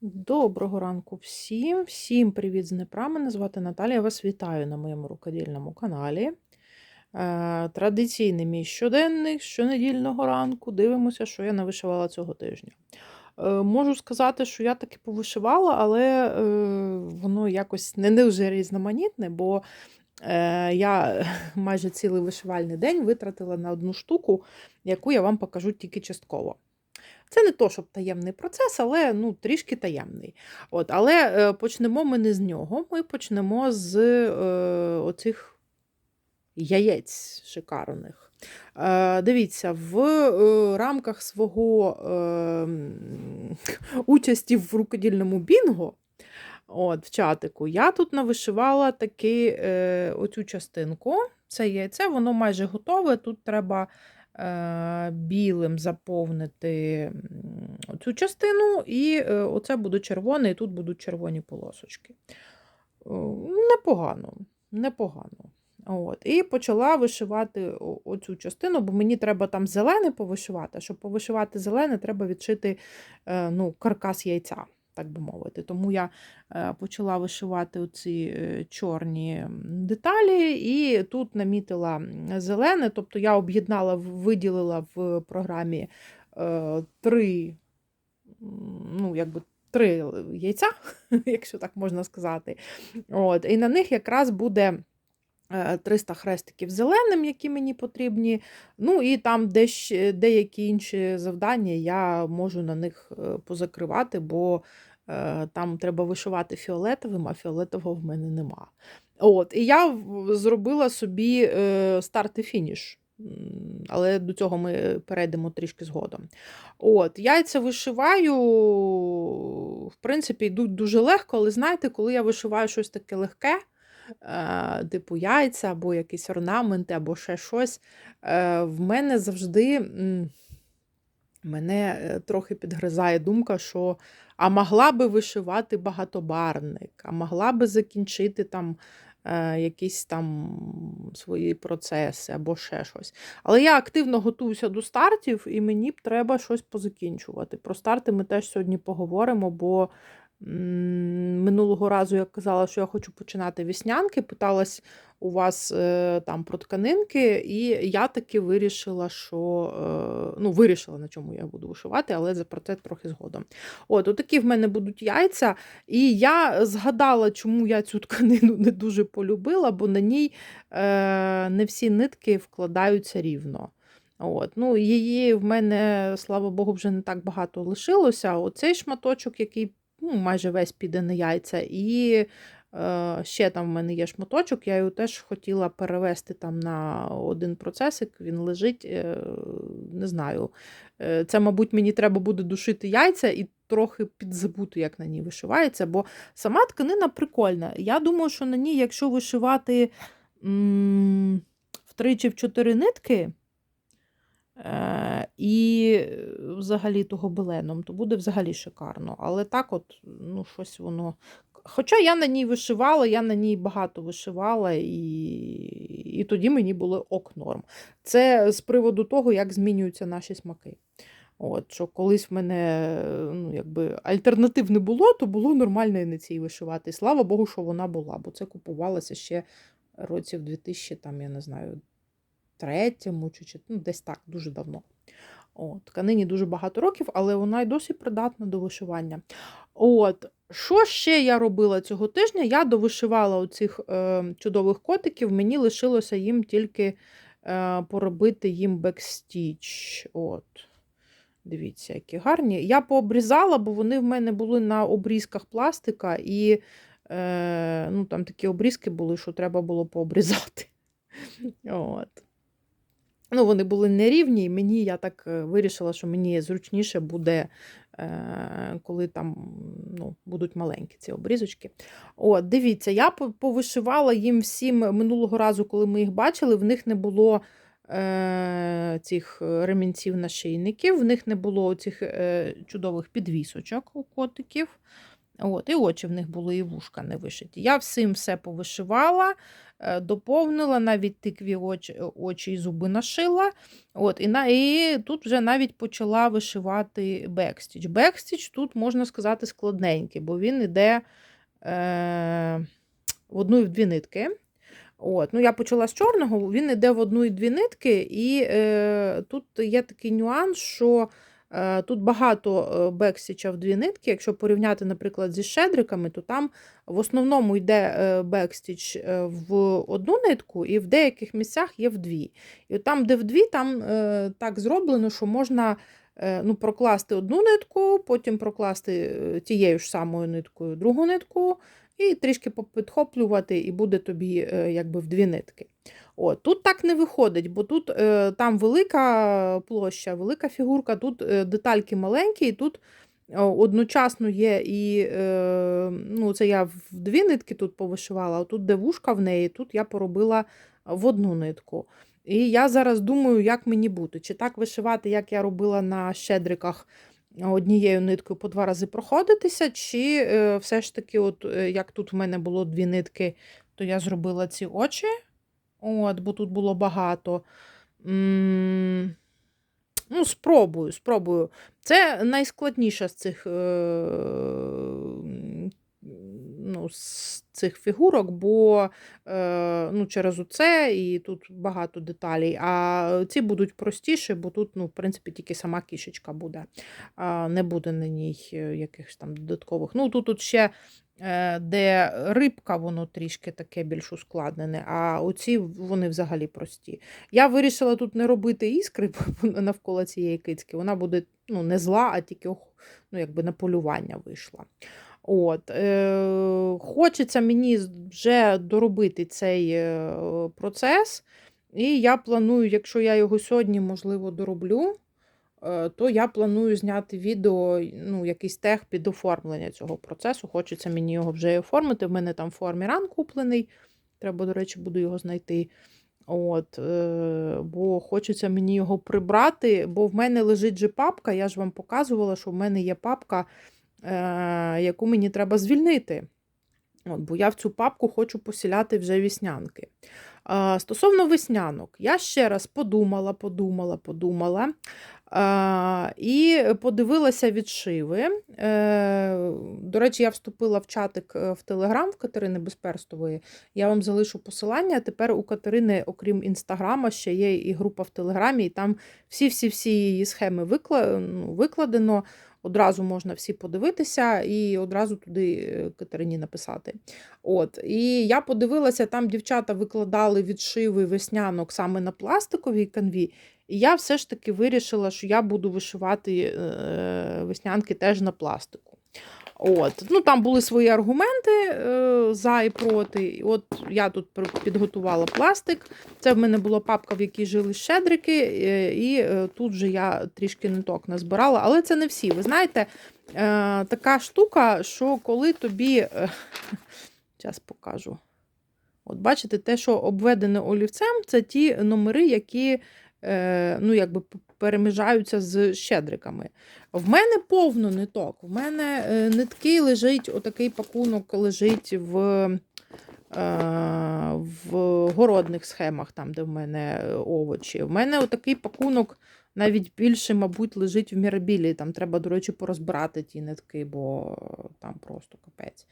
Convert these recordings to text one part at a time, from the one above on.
Доброго ранку всім. Всім привіт з Дніпра. Мене звати Наталія. Вас вітаю на моєму рукодільному каналі. Е, Традиційний мій щоденник щонедільного ранку. Дивимося, що я навишивала цього тижня. Е, Можу сказати, що я таки повишивала, але е, воно якось не дуже різноманітне, бо я майже цілий вишивальний день витратила на одну штуку, яку я вам покажу тільки частково. Це не то, щоб таємний процес, але ну, трішки таємний. От, Але е, почнемо ми не з нього. Ми почнемо з е, оцих яєць шикарних. Е, дивіться, в е, рамках свого е, участі в рукодільному бінго. От, в чатику, я тут навишивала таки оцю частинку. Це яйце, воно майже готове. Тут треба білим заповнити цю частину, і е, оце буде червоне, і тут будуть червоні полосочки. Е, Непогано, непогано. От. І почала вишивати оцю частину, бо мені треба там зелене повишивати. Щоб повишивати зелене, треба відшити е, ну, каркас яйця, так би мовити. Тому я е, почала вишивати оці е, чорні деталі, і тут намітила зелене, тобто я об'єднала, виділила в програмі е, три, ну, якби. Три яйця, якщо так можна сказати. От, і на них якраз буде 300 хрестиків зеленим, які мені потрібні. Ну і там десь деякі інші завдання я можу на них е, позакривати, бо е, там треба вишивати фіолетовим, а фіолетового в мене нема. От, і я зробила собі е, старт і фініш. Але до цього ми перейдемо трішки згодом. От, яйця вишиваю, в принципі, йдуть дуже легко, але знаєте, коли я вишиваю щось таке легке, е, типу яйця, або якісь орнаменти, або ще щось, е, в мене завжди мене е, трохи підгризає думка, що а могла би вишивати багатобарник, а могла би закінчити там е, якісь там свої процеси або ще щось. Але я активно готуюся до стартів, і мені б треба щось позакінчувати. Про старти ми теж сьогодні поговоримо, бо минулого разу я казала, що я хочу починати віснянки, питалась у вас е, там про тканинки, і я таки вирішила, що е, ну, вирішила, на чому я буду вишивати, але за це трохи згодом. От, отакі в мене будуть яйця. І я згадала, чому я цю тканину не дуже полюбила, бо на ній е, не всі нитки вкладаються рівно. От. Ну, Її в мене, слава Богу, вже не так багато лишилося. Оцей шматочок, який ну, майже весь піде на яйця, і е, ще там в мене є шматочок, я його теж хотіла перевести там на один процесик, він лежить, е, не знаю. Е, Це, мабуть, мені треба буде душити яйця і трохи підзабути, як на ній вишивається, бо сама тканина прикольна. Я думаю, що на ній, якщо вишивати м, в чотири нитки, і е, взагалі того беленом, то буде взагалі шикарно. Але так, от, ну, щось воно. Хоча я на ній вишивала, я на ній багато вишивала, і, і тоді мені було ок норм. Це з приводу того, як змінюються наші смаки. От, що колись в мене ну, якби, альтернатив не було, то було нормально і на цій вишивати. Слава Богу, що вона була, бо це купувалося ще років 2000, там, я не знаю, третьому чи ну, десь так, дуже давно. От, тканині дуже багато років, але вона й досі придатна до вишивання. От, що ще я робила цього тижня? Я довишивала оцих е, чудових котиків, мені лишилося їм тільки е, поробити їм бекстіч. От. Дивіться, які гарні. Я пообрізала, бо вони в мене були на обрізках пластика, і е, ну, там такі обрізки були, що треба було пообрізати. От. Ну, вони були нерівні, і мені я так е, вирішила, що мені зручніше буде, е, коли там ну, будуть маленькі ці обрізочки. От, дивіться, я повишивала їм всім минулого разу, коли ми їх бачили, в них не було е, цих ремінців нашийників, в них не було цих чудових підвісочок у котиків. От, І очі в них були, і вушка не вишиті. Я всім все повишивала, доповнила, навіть тикві очі, очі і зуби нашила. От, і, на, і тут вже навіть почала вишивати бекстіч. Бекстіч тут, можна сказати, складненький, бо він іде е, в одну і в дві нитки. От, ну Я почала з чорного, він йде в одну і дві нитки, і е, тут є такий нюанс, що е, тут багато е, бексіча в дві нитки. Якщо порівняти, наприклад, зі щедриками, то там в основному йде е, бекстіч е, в одну нитку, і в деяких місцях є в дві. І там, де в дві, там е, так зроблено, що можна. е, Ну, прокласти одну нитку, потім прокласти е, тією ж самою ниткою другу нитку, і трішки попідхоплювати, і буде тобі е, якби в дві нитки. О, Тут так не виходить, бо тут е, там велика площа, велика фігурка, тут е, детальки маленькі, і тут е, одночасно є і е, ну, це я в дві нитки тут повишивала, а тут де вушка в неї, тут я поробила в одну нитку. І я зараз думаю, як мені бути. Чи так вишивати, як я робила на щедриках однією ниткою по два рази проходитися, чи е, все ж таки, от е, як тут в мене було дві нитки, то я зробила ці очі, от, бо тут було багато. Ну, спробую, спробую. Це найскладніша з цих, е, ну, з цих фігурок, бо е, ну, через оце і тут багато деталей. А ці будуть простіші, бо тут, ну, в принципі, тільки сама кішечка буде. А, Не буде на ній е, якихось там додаткових. Ну, тут, тут ще. е, Де рибка, воно трішки таке більш ускладнене, а оці вони взагалі прості. Я вирішила тут не робити іскри навколо цієї кицьки. Вона буде ну, не зла, а тільки ну, якби на полювання вийшла. От, е, Хочеться мені вже доробити цей е, процес. І я планую, якщо я його сьогодні, можливо, дороблю, е, то я планую зняти відео, ну, якийсь тех під оформлення цього процесу. Хочеться мені його вже оформити. В мене там форміран куплений. Треба, до речі, буду його знайти. От, е, Бо хочеться мені його прибрати, бо в мене лежить же папка, я ж вам показувала, що в мене є папка, яку мені треба звільнити. От, Бо я в цю папку хочу посіляти вже віснянки. Е, стосовно веснянок, я ще раз подумала, подумала, подумала. Е, і подивилася відшиви. Е, До речі, я вступила в чатик е, в Телеграм в Катерини Безперстової. Я вам залишу посилання. Тепер у Катерини, окрім інстаграма, ще є і група в Телеграмі, і там всі-всі-всі її схеми ну, викладено. Одразу можна всі подивитися і одразу туди е, Катерині написати. От. І я подивилася, там дівчата викладали відшиви веснянок саме на пластиковій канві. І я все ж таки вирішила, що я буду вишивати е, веснянки теж на пластику. От. Ну, Там були свої аргументи е, за і проти. От Я тут підготувала пластик. Це в мене була папка, в якій жили щедрики, е, і е, тут же я трішки ниток назбирала, але це не всі. Ви знаєте, е, така штука, що коли тобі. Е, покажу. От Бачите, те, що обведене олівцем, це ті номери, які ну, якби переміжаються з щедриками. В мене повно ниток. В мене е, нитки лежить, отакий пакунок лежить в е, в городних схемах, там, де в мене овочі. В мене отакий пакунок навіть більше, мабуть, лежить в мірабілі. Там треба, до речі, порозбирати ті нитки, бо там просто капець.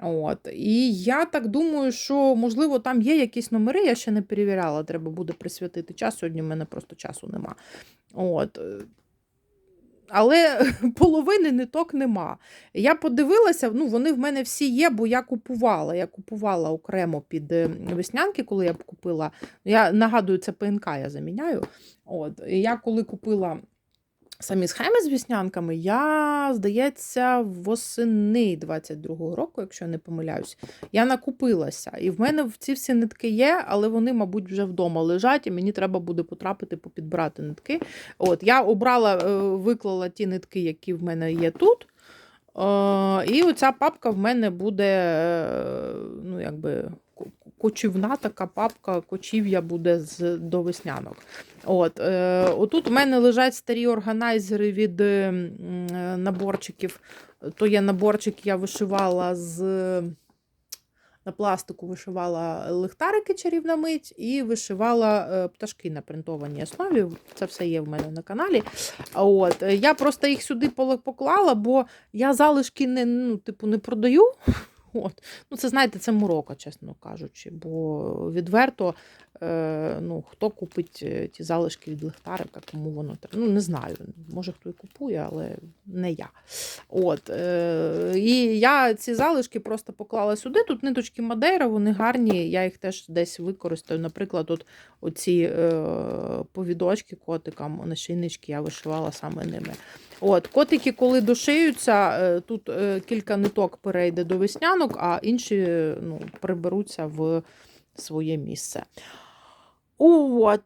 От. І я так думаю, що, можливо, там є якісь номери, я ще не перевіряла, треба буде присвятити час. Сьогодні в мене просто часу нема. От. Але половини ниток нема. Я подивилася, ну вони в мене всі є, бо я купувала. Я купувала окремо під веснянки, коли я купила. Я нагадую, це ПНК я заміняю. От. Я коли купила Самі схеми з віснянками я, здається, восени 22-го року, якщо я не помиляюсь, я накупилася. І в мене ці всі нитки є, але вони, мабуть, вже вдома лежать, і мені треба буде потрапити попідбирати нитки. От, Я обрала, е, виклала ті нитки, які в мене є тут. Е, і оця папка в мене буде, е, ну, якби. Кочівна така папка, кочів'я буде з до веснянок. От, е, отут у мене лежать старі органайзери від е, е, наборчиків. То є наборчик, я вишивала з на пластику вишивала лихтарики чарівна мить і вишивала е, пташки на принтованій основі. Це все є в мене на каналі. От, е, я просто їх сюди поклала, бо я залишки не, ну, типу, не продаю. От. Ну, це знаєте, це морока, чесно кажучи, бо відверто, е, ну, хто купить е, ті залишки від лихтарика, кому воно треба. Ну, не знаю. Може хто і купує, але не я. От, е, і я ці залишки просто поклала сюди. Тут ниточки Мадейра, вони гарні. Я їх теж десь використаю. Наприклад, от оці е, повідочки котикам, нашийнички я вишивала саме ними. От, Котики, коли дошиються, е, тут е, кілька ниток перейде до веснянок, а інші е, ну, приберуться в своє місце. От.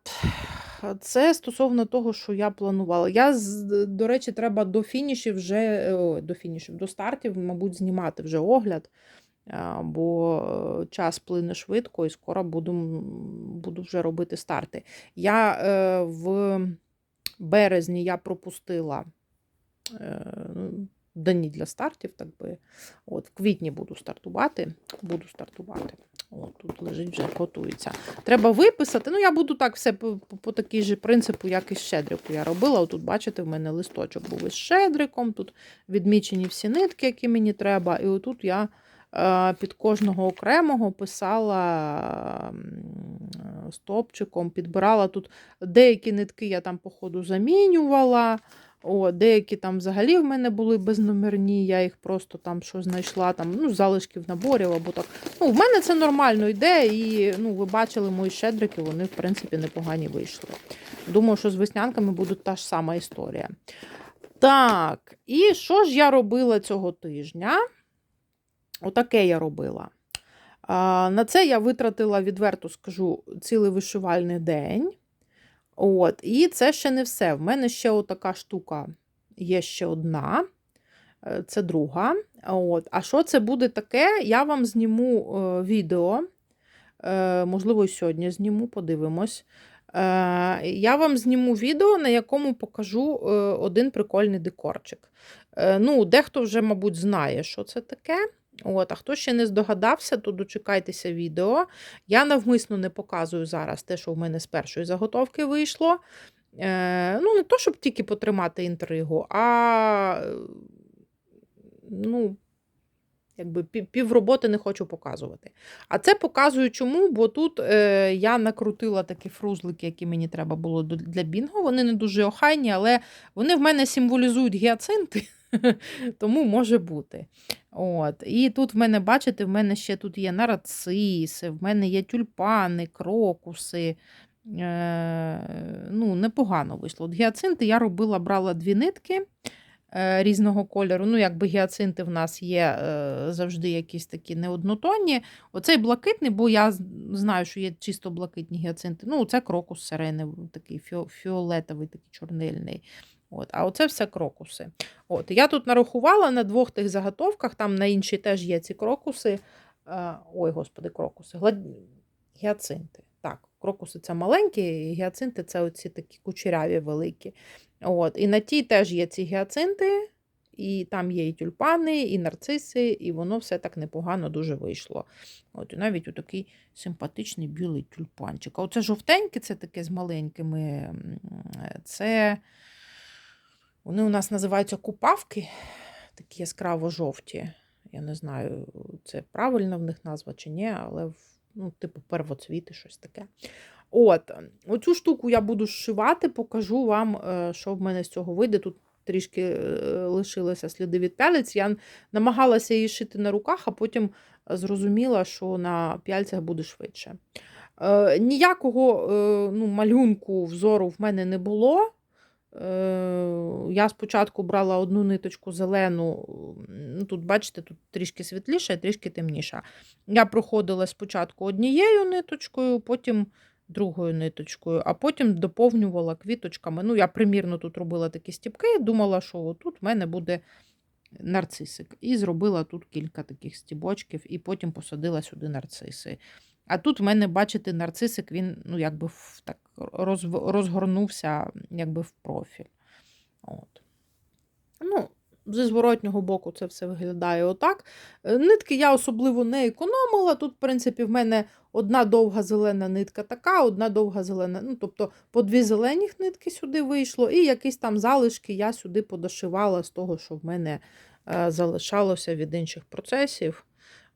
Це стосовно того, що я планувала. Я, до речі, треба до фінішів вже до фінішів, до стартів, мабуть, знімати вже огляд, бо час плине швидко і скоро буду, буду вже робити старти. Я в березні я пропустила дані для стартів, так би. От, в квітні буду стартувати. Буду стартувати. От, тут лежить вже готується. Треба виписати. Ну, я буду так все по, по, по такій же принципу, як і з щедрику я робила. Тут, бачите, в мене листочок був із щедриком, тут відмічені всі нитки, які мені треба. І отут я е, під кожного окремого писала стопчиком, підбирала тут деякі нитки, я там, по ходу, замінювала. О, деякі там взагалі в мене були безномерні, я їх просто там що знайшла, там, ну, залишків наборів або так. Ну, в мене це нормально йде, і ну, ви бачили мої щедрики, вони, в принципі, непогані вийшли. Думаю, що з веснянками буде та ж сама історія. Так, і що ж я робила цього тижня? Отаке я робила. На це я витратила, відверто скажу, цілий вишивальний день. От, і це ще не все. В мене ще отака штука є ще одна. Е, Це друга. От. А що це буде таке? Я вам зніму е, відео. Е, можливо, сьогодні зніму, подивимось. Я вам зніму відео, на якому покажу один прикольний декорчик. Ну, дехто вже, мабуть, знає, що це таке. От, а хто ще не здогадався, то дочекайтеся відео. Я навмисно не показую зараз те, що в мене з першої заготовки вийшло. Е, ну, не то, щоб тільки потримати інтригу, а ну, якби півроботи не хочу показувати. А це показую чому, бо тут е, я накрутила такі фрузлики, які мені треба було для бінго. Вони не дуже охайні, але вони в мене символізують гіацинти, тому може бути. От. І тут в мене, бачите, в мене ще тут є нарциси, в мене є тюльпани, крокуси. Е, ну, непогано вийшло. От гіацинти я робила, брала дві нитки е, різного кольору. Ну, якби гіацинти в нас є е, завжди якісь такі неоднотонні. Оцей блакитний, бо я знаю, що є чисто блакитні гіацинти. Ну, це крокус сирени, такий фіолетовий, такий чорнильний. От, а оце все крокуси. От, я тут нарахувала на двох тих заготовках, там на іншій теж є ці крокуси. Е, ой, господи, крокуси. Глад... Гіацинти. Так, крокуси це маленькі, гіацинти це оці такі кучеряві великі. От, і на тій теж є ці гіацинти, і там є і тюльпани, і нарциси, і воно все так непогано дуже вийшло. От, і навіть такий симпатичний білий тюльпанчик. А оце жовтеньке, це таке з маленькими. Це вони у нас називаються купавки, такі яскраво жовті. Я не знаю, це правильно в них назва чи ні, але ну, типу первоцвіти, щось таке. От, оцю штуку я буду зшивати, покажу вам, е, що в мене з цього вийде. Тут трішки е, лишилися сліди від пялець. Я намагалася її шити на руках, а потім зрозуміла, що на пяльцях буде швидше. Е, ніякого ну, малюнку взору в мене не було. Е, Я спочатку брала одну ниточку зелену, ну, тут, бачите, тут трішки світліша, і трішки темніша. Я проходила спочатку однією ниточкою, потім другою ниточкою, а потім доповнювала квіточками. Ну, я примірно тут робила такі стіпки, думала, що тут в мене буде нарцисик. І зробила тут кілька таких стібочків, і потім посадила сюди нарциси. А тут в мене, бачите, нарцисик, він ну, якби в, так розгорнувся якби в профіль. От. Ну, зі зворотнього боку це все виглядає отак. Е, Нитки я особливо не економила. Тут, в принципі, в мене одна довга зелена нитка така, одна довга зелена. Ну, тобто по дві зелені нитки сюди вийшло, і якісь там залишки я сюди подошивала з того, що в мене е, залишалося від інших процесів.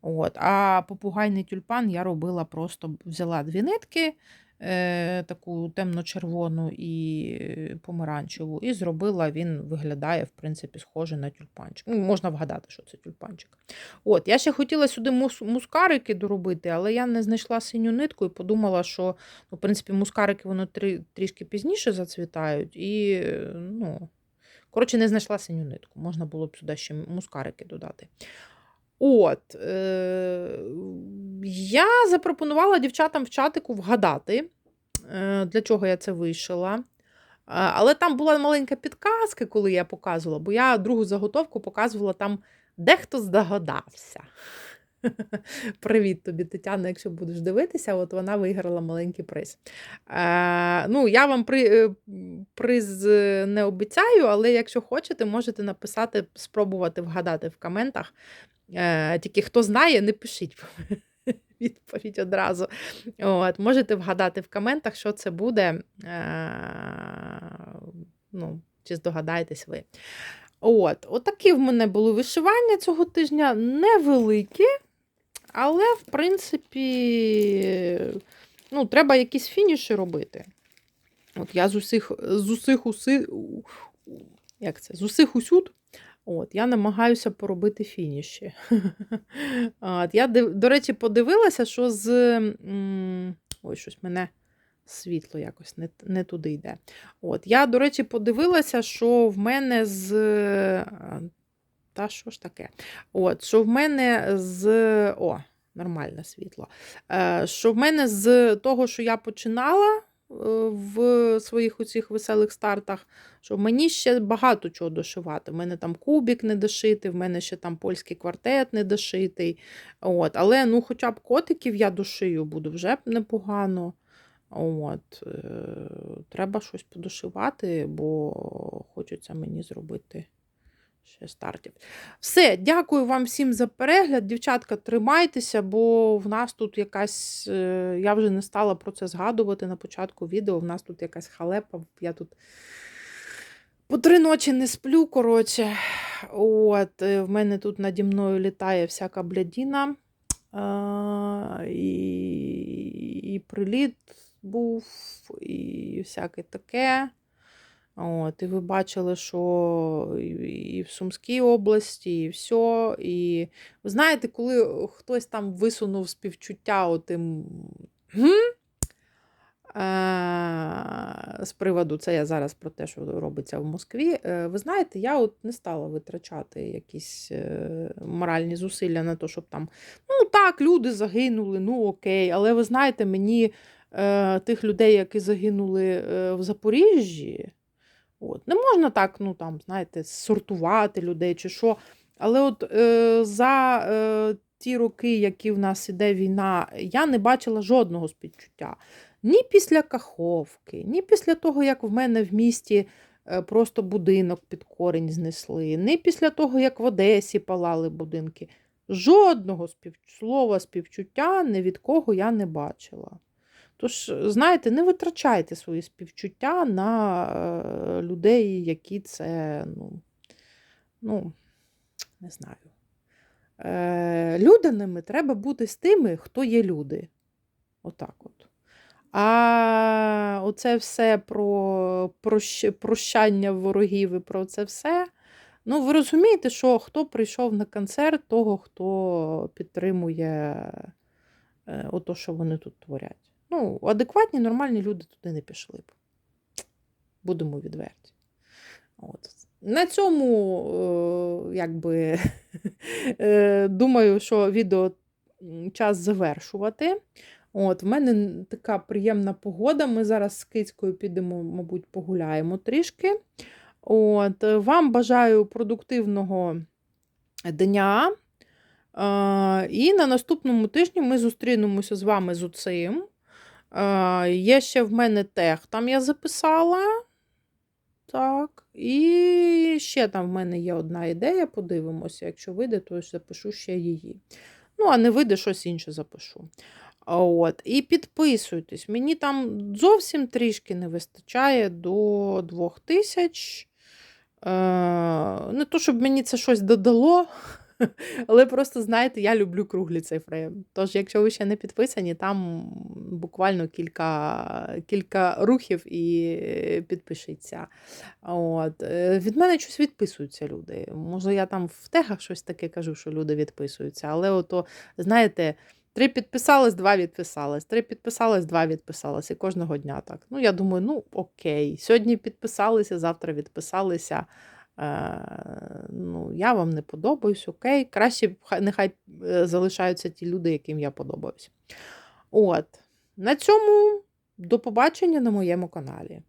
От. А попугайний тюльпан я робила просто взяла дві нитки, е, таку темно-червону і е, помаранчеву, і зробила, він виглядає, в принципі, схоже на тюльпанчик. Ну, можна вгадати, що це тюльпанчик. От, я ще хотіла сюди мус, мускарики доробити, але я не знайшла синю нитку і подумала, що, ну, в принципі, мускарики воно трі, трішки пізніше зацвітають, і, ну, коротше, не знайшла синю нитку. Можна було б сюди ще мускарики додати. От, е, я запропонувала дівчатам в чатику вгадати, е, для чого я це вишила. Е, Але там була маленька підказка, коли я показувала, бо я другу заготовку показувала там, дехто здогадався. Привіт тобі, Тетяна, якщо будеш дивитися, от вона виграла маленький приз. Е, ну, я вам при, е, приз е, не обіцяю, але якщо хочете, можете написати, спробувати вгадати в коментах. Е, тільки хто знає, не пишіть відповідь одразу. От, Можете вгадати в коментах, що це буде. Е, ну, чи здогадаєтесь ви. От, Отакі в мене були вишивання цього тижня невеликі, але, в принципі, ну, треба якісь фініші робити. От Я з усіх з усіх уси, як це, з усіх усюд От, Я намагаюся поробити фініші. От, Я, до речі, подивилася, що з. Ой, щось мене світло якось не не туди йде. От, Я, до речі, подивилася, що в мене з. Та що ж таке? От, Що в мене з. О, нормальне світло. Е, що в мене з того, що я починала в своїх оцих веселих стартах, що мені ще багато чого дошивати. В мене там кубік не дошитий, в мене ще там польський квартет не дошитий. От. Але ну, хоча б котиків я дошию, буду вже непогано. От. Е, треба щось подошивати, бо хочеться мені зробити ще стартів. Все, дякую вам всім за перегляд. Дівчатка, тримайтеся, бо в нас тут якась. Е, я вже не стала про це згадувати на початку відео. В нас тут якась халепа. Я тут по три ночі не сплю. коротше. От, е, В мене тут наді мною літає всяка блядіна. А, і, і приліт був, і всяке таке. От, І ви бачили, що і в Сумській області, і все. І ви знаєте, коли хтось там висунув співчуття отим з приводу, це я зараз про те, що робиться в Москві. Е, ви знаєте, я от не стала витрачати якісь е, моральні зусилля на те, щоб там, ну так, люди загинули, ну окей, але ви знаєте, мені е, тих людей, які загинули в Запоріжжі. От. Не можна так, ну там, знаєте, сортувати людей чи що. Але от е, за е, ті роки, які в нас іде війна, я не бачила жодного співчуття. Ні після Каховки, ні після того, як в мене в місті е, просто будинок під корінь знесли, ні після того, як в Одесі палали будинки. Жодного спів... слова співчуття ні від кого я не бачила. Тож, знаєте, не витрачайте свої співчуття на е, людей, які це, ну, ну, не знаю. Е, Людяними треба бути з тими, хто є люди. Отак от. А оце все про прощання ворогів і про це все. Ну, ви розумієте, що хто прийшов на концерт, того, хто підтримує е, ото, що вони тут творять. Ну, адекватні, нормальні люди туди не пішли б. Будемо відверті. От. На цьому, е, якби, е, думаю, що відео час завершувати. От, В мене така приємна погода. Ми зараз з кицькою підемо, мабуть, погуляємо трішки. От, Вам бажаю продуктивного дня. Е, І на наступному тижні ми зустрінемося з вами з оцим. Е, Є ще в мене тех, там я записала. Так. І ще там в мене є одна ідея, подивимося. Якщо вийде, то запишу ще її. Ну, а не вийде, щось інше запишу. От. І підписуйтесь. Мені там зовсім трішки не вистачає до 2000. Е, не то, щоб мені це щось додало, але просто, знаєте, я люблю круглі цифри. Тож, якщо ви ще не підписані, там буквально кілька, кілька рухів і підпишіться. От. Е, Від мене щось відписуються люди. Може, я там в тегах щось таке кажу, що люди відписуються, але ото, знаєте. Три підписались, два відписались. Три підписались, два відписались. І кожного дня так. Ну, я думаю, ну окей. Сьогодні підписалися, завтра відписалися. Е, ну, Я вам не подобаюсь, окей. Краще нехай е, залишаються ті люди, яким я подобаюсь. От. На цьому до побачення на моєму каналі.